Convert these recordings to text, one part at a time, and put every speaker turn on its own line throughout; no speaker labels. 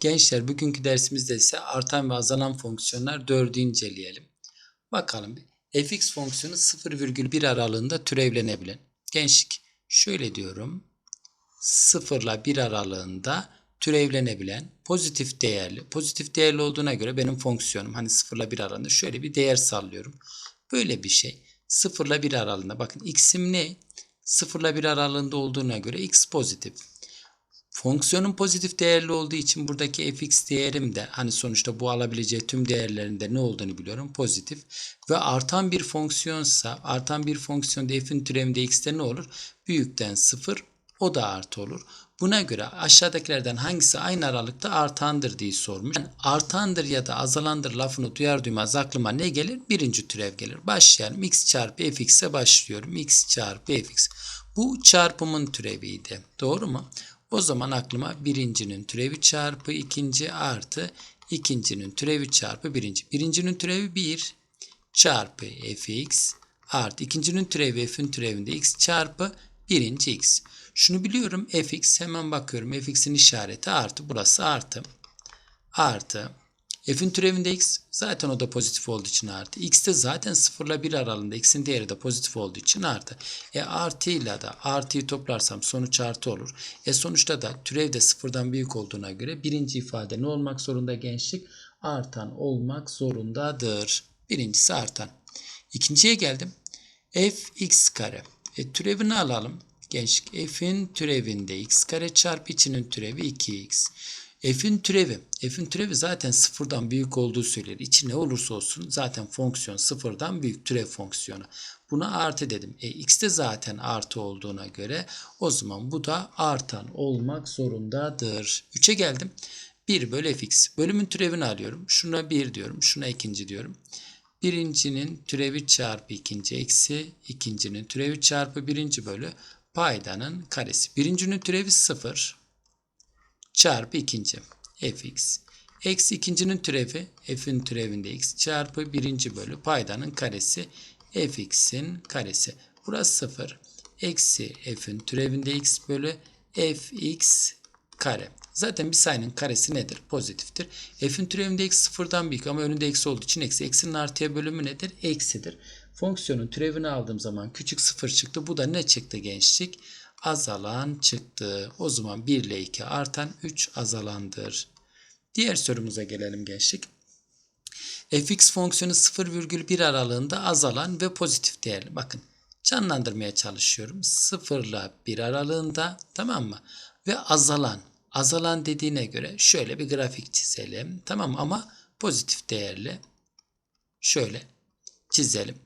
Gençler bugünkü dersimizde ise artan ve azalan fonksiyonlar 4'ü inceleyelim. Bakalım fx fonksiyonu 0,1 aralığında türevlenebilen. Gençlik şöyle diyorum. 0 ile 1 aralığında türevlenebilen pozitif değerli. Pozitif değerli olduğuna göre benim fonksiyonum hani 0 ile 1 aralığında şöyle bir değer sallıyorum. Böyle bir şey. 0 ile 1 aralığında bakın x'im ne? 0 ile 1 aralığında olduğuna göre x pozitif. Fonksiyonun pozitif değerli olduğu için buradaki fx değerim de hani sonuçta bu alabileceği tüm değerlerinde ne olduğunu biliyorum pozitif. Ve artan bir fonksiyonsa artan bir fonksiyonda f'in türevinde x'te ne olur? Büyükten 0 o da artı olur. Buna göre aşağıdakilerden hangisi aynı aralıkta artandır diye sormuş. Yani artandır ya da azalandır lafını duyar duymaz aklıma ne gelir? Birinci türev gelir. Başlayalım. x çarpı fx'e başlıyorum. x çarpı fx. Bu çarpımın türeviydi. Doğru mu? O zaman aklıma birincinin türevi çarpı ikinci artı ikincinin türevi çarpı birinci. Birincinin türevi 1 çarpı fx artı ikincinin türevi f'in türevinde x çarpı birinci x. Şunu biliyorum fx hemen bakıyorum fx'in işareti artı burası artı artı f'in türevinde x zaten o da pozitif olduğu için artı. x de zaten 0 ile 1 aralığında x'in değeri de pozitif olduğu için artı. E artı ile de artıyı toplarsam sonuç artı olur. E sonuçta da türev de sıfırdan büyük olduğuna göre birinci ifade ne olmak zorunda gençlik? Artan olmak zorundadır. Birincisi artan. İkinciye geldim. f x kare. E türevini alalım. Gençlik f'in türevinde x kare çarpı içinin türevi 2x. F'in türevi. F'in türevi zaten sıfırdan büyük olduğu söylenir. İçi ne olursa olsun zaten fonksiyon sıfırdan büyük türev fonksiyonu. Buna artı dedim. E, x de zaten artı olduğuna göre o zaman bu da artan olmak zorundadır. 3'e geldim. 1 bölü fx. Bölümün türevini alıyorum. Şuna 1 diyorum. Şuna ikinci diyorum. Birincinin türevi çarpı ikinci eksi ikincinin türevi çarpı birinci bölü paydanın karesi. Birincinin türevi 0 çarpı ikinci fx eksi ikincinin türevi f'in türevinde x çarpı birinci bölü paydanın karesi fx'in karesi. Burası 0 eksi f'in türevinde x bölü fx kare. Zaten bir sayının karesi nedir? Pozitiftir. F'in türevinde x sıfırdan büyük ama önünde eksi olduğu için eksi. Eksinin artıya bölümü nedir? Eksidir. Fonksiyonun türevini aldığım zaman küçük sıfır çıktı. Bu da ne çıktı gençlik? Azalan çıktı. O zaman 1 ile 2 artan 3 azalandır. Diğer sorumuza gelelim gençlik. fx fonksiyonu 0,1 aralığında azalan ve pozitif değerli. Bakın canlandırmaya çalışıyorum. 0 ile 1 aralığında tamam mı? Ve azalan. Azalan dediğine göre şöyle bir grafik çizelim. Tamam ama pozitif değerli. Şöyle çizelim.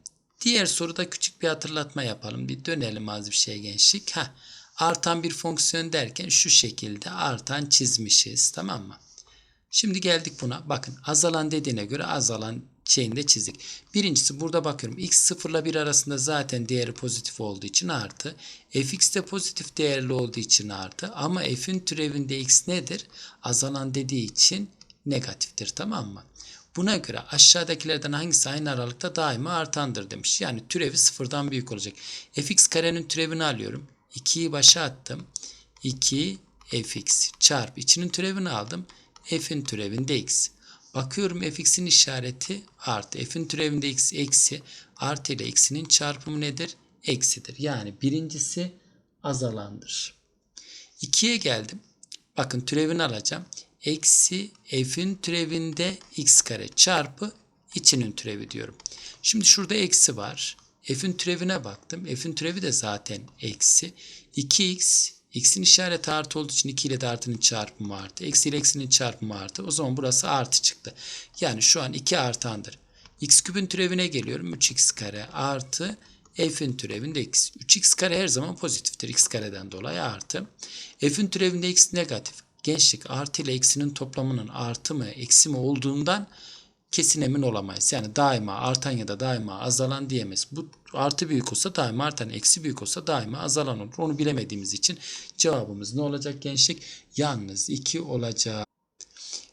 Diğer soruda küçük bir hatırlatma yapalım. Bir dönelim az bir şey gençlik. Heh, artan bir fonksiyon derken şu şekilde artan çizmişiz. Tamam mı? Şimdi geldik buna. Bakın azalan dediğine göre azalan şeyini de çizdik. Birincisi burada bakıyorum. x 0 ile 1 arasında zaten değeri pozitif olduğu için artı. fx de pozitif değerli olduğu için artı. Ama f'in türevinde x nedir? Azalan dediği için negatiftir. Tamam mı? Buna göre aşağıdakilerden hangisi aynı aralıkta daima artandır demiş. Yani türevi sıfırdan büyük olacak. fx karenin türevini alıyorum. 2'yi başa attım. 2 fx çarpı içinin türevini aldım. f'in türevinde x. Bakıyorum fx'in işareti artı. f'in türevinde x eksi. Artı ile x'inin çarpımı nedir? Eksidir. Yani birincisi azalandır. 2'ye geldim. Bakın türevini alacağım eksi f'in türevinde x kare çarpı içinin türevi diyorum. Şimdi şurada eksi var. F'in türevine baktım. F'in türevi de zaten eksi. 2x x'in işareti artı olduğu için 2 ile de artının çarpımı artı. Eksi ile eksinin çarpımı artı. O zaman burası artı çıktı. Yani şu an 2 artandır. x küpün türevine geliyorum. 3x kare artı f'in türevinde x. 3x kare her zaman pozitiftir. x kareden dolayı artı. f'in türevinde x negatif gençlik artı ile eksinin toplamının artı mı eksi mi olduğundan kesin emin olamayız. Yani daima artan ya da daima azalan diyemeyiz. Bu artı büyük olsa daima artan, eksi büyük olsa daima azalan olur. Onu bilemediğimiz için cevabımız ne olacak gençlik? Yalnız 2 olacak.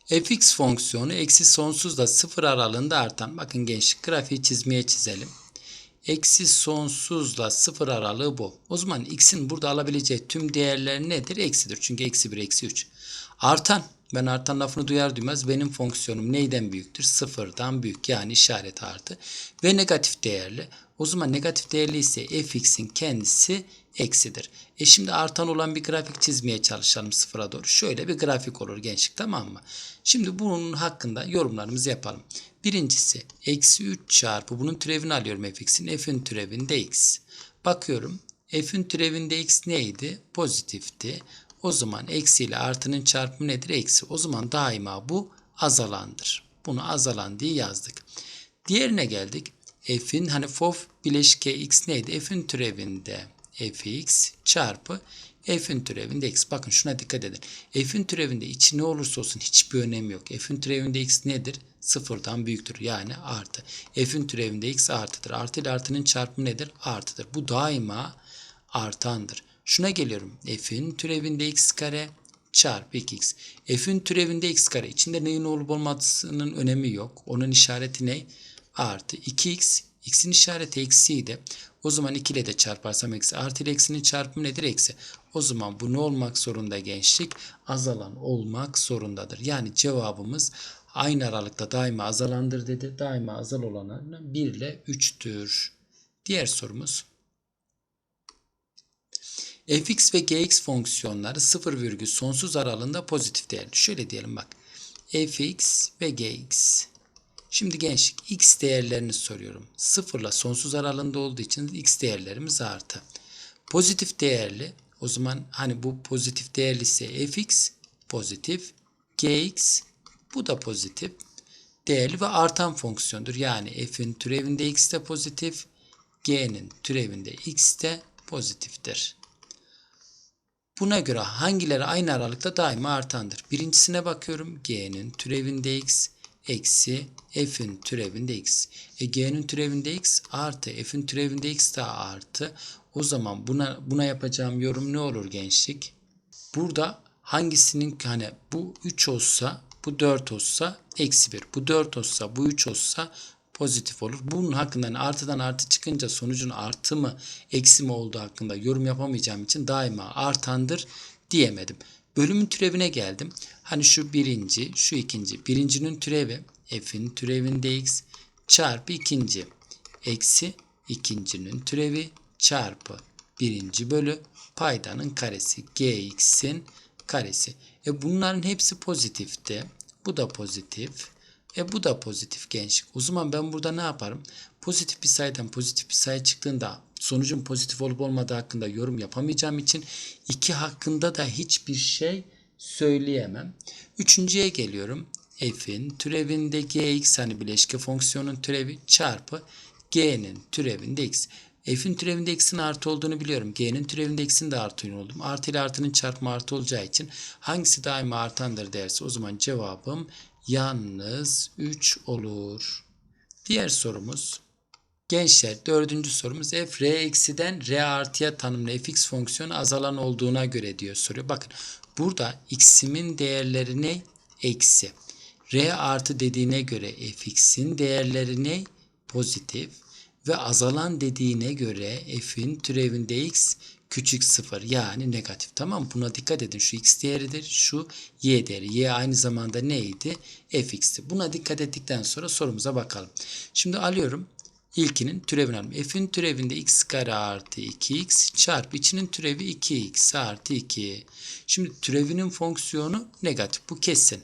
fx fonksiyonu eksi sonsuzla sıfır aralığında artan. Bakın gençlik grafiği çizmeye çizelim. Eksi sonsuzla sıfır aralığı bu. O zaman x'in burada alabileceği tüm değerler nedir? Eksidir. Çünkü eksi 1, eksi 3. Artan. Ben artan lafını duyar duymaz benim fonksiyonum neyden büyüktür? Sıfırdan büyük yani işaret artı. Ve negatif değerli. O zaman negatif değerli ise fx'in kendisi eksidir. E şimdi artan olan bir grafik çizmeye çalışalım sıfıra doğru. Şöyle bir grafik olur gençlik tamam mı? Şimdi bunun hakkında yorumlarımızı yapalım. Birincisi eksi 3 çarpı bunun türevini alıyorum fx'in. f'in türevinde x. Bakıyorum f'in türevinde x neydi? Pozitifti. O zaman eksi ile artının çarpımı nedir? Eksi. O zaman daima bu azalandır. Bunu azalan diye yazdık. Diğerine geldik. F'in hani fof bileşke x neydi? F'in türevinde fx çarpı f'in türevinde x. Bakın şuna dikkat edin. F'in türevinde içi ne olursa olsun hiçbir önemi yok. F'in türevinde x nedir? Sıfırdan büyüktür. Yani artı. F'in türevinde x artıdır. Artı ile artının çarpımı nedir? Artıdır. Bu daima artandır. Şuna geliyorum. F'in türevinde x kare çarpı 2x. F'in türevinde x kare. İçinde neyin olup olmadığının önemi yok. Onun işareti ne? Artı 2x. X'in işareti eksiydi. O zaman 2 ile de çarparsam eksi. Artı ile eksinin çarpımı nedir? Eksi. O zaman bu ne olmak zorunda gençlik? Azalan olmak zorundadır. Yani cevabımız aynı aralıkta daima azalandır dedi. Daima azal olanlarından 1 ile 3'tür. Diğer sorumuz. fx ve gx fonksiyonları 0 virgül sonsuz aralığında pozitif değerli. Şöyle diyelim bak. fx ve gx. Şimdi gençlik x değerlerini soruyorum. 0 ile sonsuz aralığında olduğu için x değerlerimiz artı. Pozitif değerli o zaman hani bu pozitif değerli ise fx pozitif gx bu da pozitif değerli ve artan fonksiyondur. Yani f'in türevinde x de pozitif g'nin türevinde x de pozitiftir. Buna göre hangileri aynı aralıkta daima artandır? Birincisine bakıyorum. G'nin türevinde x eksi f'in türevinde x. E, g'nin türevinde x artı f'in türevinde x daha artı. O zaman buna buna yapacağım yorum ne olur gençlik? Burada hangisinin hani bu 3 olsa bu 4 olsa eksi 1. Bu 4 olsa bu 3 olsa pozitif olur. Bunun hakkında hani artıdan artı çıkınca sonucun artı mı eksi mi olduğu hakkında yorum yapamayacağım için daima artandır diyemedim. Bölümün türevine geldim. Hani şu birinci, şu ikinci. Birincinin türevi f'in türevinde x çarpı ikinci. Eksi ikincinin türevi çarpı birinci bölü paydanın karesi. gx'in karesi. E bunların hepsi pozitifti. Bu da pozitif. E bu da pozitif gençlik. O zaman ben burada ne yaparım? Pozitif bir sayıdan pozitif bir sayı çıktığında sonucun pozitif olup olmadığı hakkında yorum yapamayacağım için iki hakkında da hiçbir şey söyleyemem. Üçüncüye geliyorum. F'in türevinde gx hani bileşke fonksiyonun türevi çarpı g'nin türevinde x. F'in türevinde x'in artı olduğunu biliyorum. G'nin türevinde x'in de artı oldum. Artı ile artının çarpımı artı olacağı için hangisi daima artandır derse o zaman cevabım yalnız 3 olur. Diğer sorumuz. Gençler dördüncü sorumuz f r eksiden r artıya tanımlı fx fonksiyonu azalan olduğuna göre diyor soruyor. Bakın burada x'imin değerleri ne? Eksi. r artı dediğine göre fx'in değerleri ne? Pozitif. Ve azalan dediğine göre f'in türevinde x küçük sıfır yani negatif. Tamam? Buna dikkat edin. Şu x değeridir. Şu y değeri. Y aynı zamanda neydi? fx'ti. Buna dikkat ettikten sonra sorumuza bakalım. Şimdi alıyorum. İlkinin türevini alalım. F'in türevinde x kare artı 2x çarpı içinin türevi 2x artı 2. Şimdi türevinin fonksiyonu negatif. Bu kesin.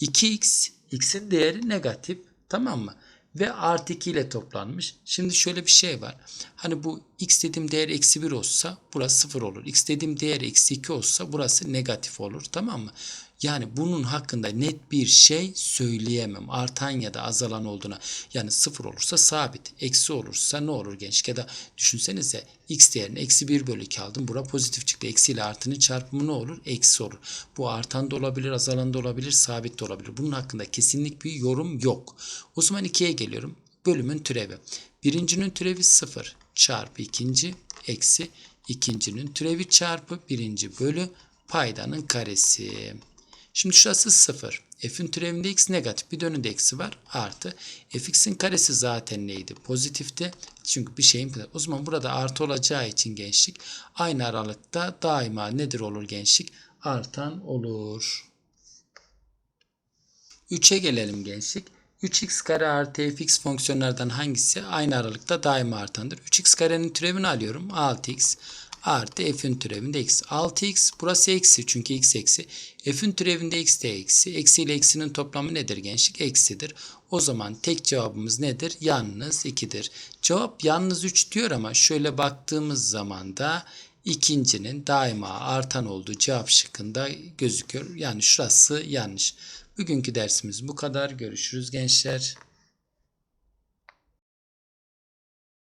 2x, x'in değeri negatif. Tamam mı? Ve artı 2 ile toplanmış. Şimdi şöyle bir şey var. Hani bu x dediğim değer eksi 1 olsa burası 0 olur. x dediğim değer eksi 2 olsa burası negatif olur. Tamam mı? Yani bunun hakkında net bir şey söyleyemem. Artan ya da azalan olduğuna. Yani sıfır olursa sabit. Eksi olursa ne olur genç? Ya da düşünsenize x değerini eksi 1 bölü 2 aldım. Bura pozitif çıktı. Eksi ile artının çarpımı ne olur? Eksi olur. Bu artan da olabilir, azalan da olabilir, sabit de olabilir. Bunun hakkında kesinlik bir yorum yok. O zaman 2'ye geliyorum. Bölümün türevi. Birincinin türevi 0 çarpı ikinci eksi ikincinin türevi çarpı birinci bölü paydanın karesi. Şimdi şurası 0. F'in türevinde x negatif. Bir de önünde eksi var. Artı. fx'in karesi zaten neydi? Pozitifti. Çünkü bir şeyin o zaman burada artı olacağı için gençlik aynı aralıkta daima nedir olur gençlik? Artan olur. 3'e gelelim gençlik. 3x kare artı fx fonksiyonlardan hangisi aynı aralıkta daima artandır? 3x karenin türevini alıyorum. 6x artı f'in türevinde x. 6x burası eksi çünkü x eksi. F'in türevinde x de eksi. Eksi ile eksinin toplamı nedir gençlik? Eksidir. O zaman tek cevabımız nedir? Yalnız 2'dir. Cevap yalnız 3 diyor ama şöyle baktığımız zaman da ikincinin daima artan olduğu cevap şıkkında gözüküyor. Yani şurası yanlış. Bugünkü dersimiz bu kadar. Görüşürüz gençler.